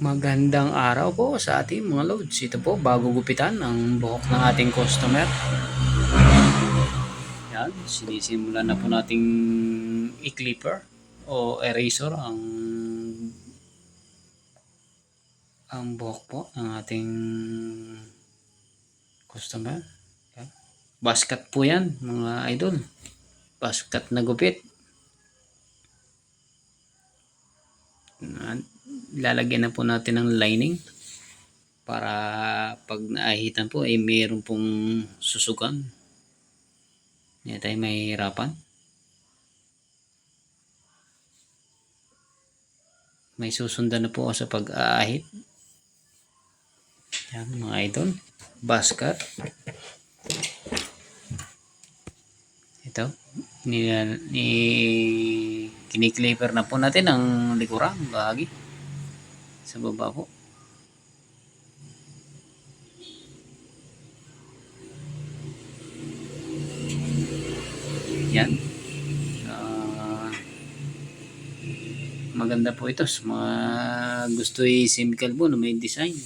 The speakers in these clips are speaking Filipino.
Magandang araw po sa ating mga loads. Ito po, bago gupitan ang buhok ng ating customer. Yan, sinisimulan na po nating i-clipper o eraser ang ang buhok po ng ating customer. Basket po yan, mga idol. Basket na gupit. Yan lalagyan na po natin ng lining para pag naahitan po ay mayroon pong susukan. Hindi tayo mahihirapan. May susundan na po sa pag-aahit. Yan mga idol. Basket. Ito. Ni, ni kinikliper na po natin ang likurang bahagi sa baba po. Yan. Ah, maganda po ito sa mga gusto i-chemical po na may design.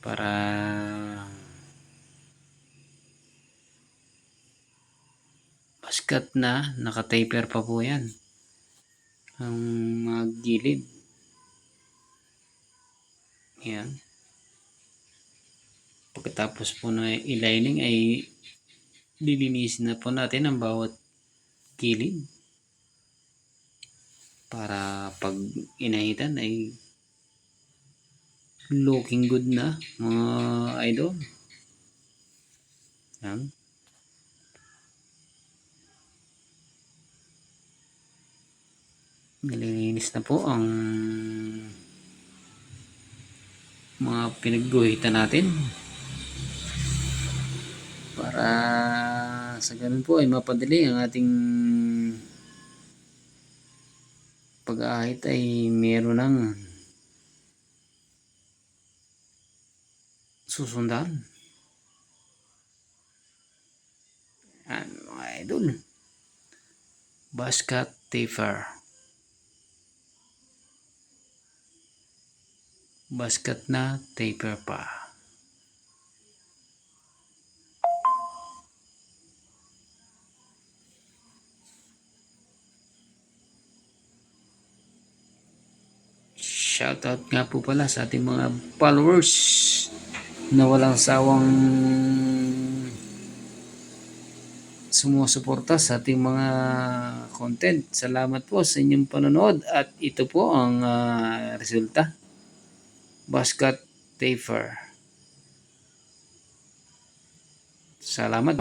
Para basket na naka-taper pa po yan ang mga gilid yan. Pagkatapos po na i-lining ay lilinisin na po natin ang bawat kilid para pag inahitan ay looking good na mga idol. Yan. Nililinis na po ang mga pinagguhitan natin. Para sa ganun po ay mapadali ang ating pag-aahit ay meron ng susundan. Yan mga idol? Basket taper basket na taper pa. Shoutout nga po pala sa ating mga followers na walang sawang sumusuporta sa ating mga content. Salamat po sa inyong panonood at ito po ang uh, resulta basket taper. Salamat.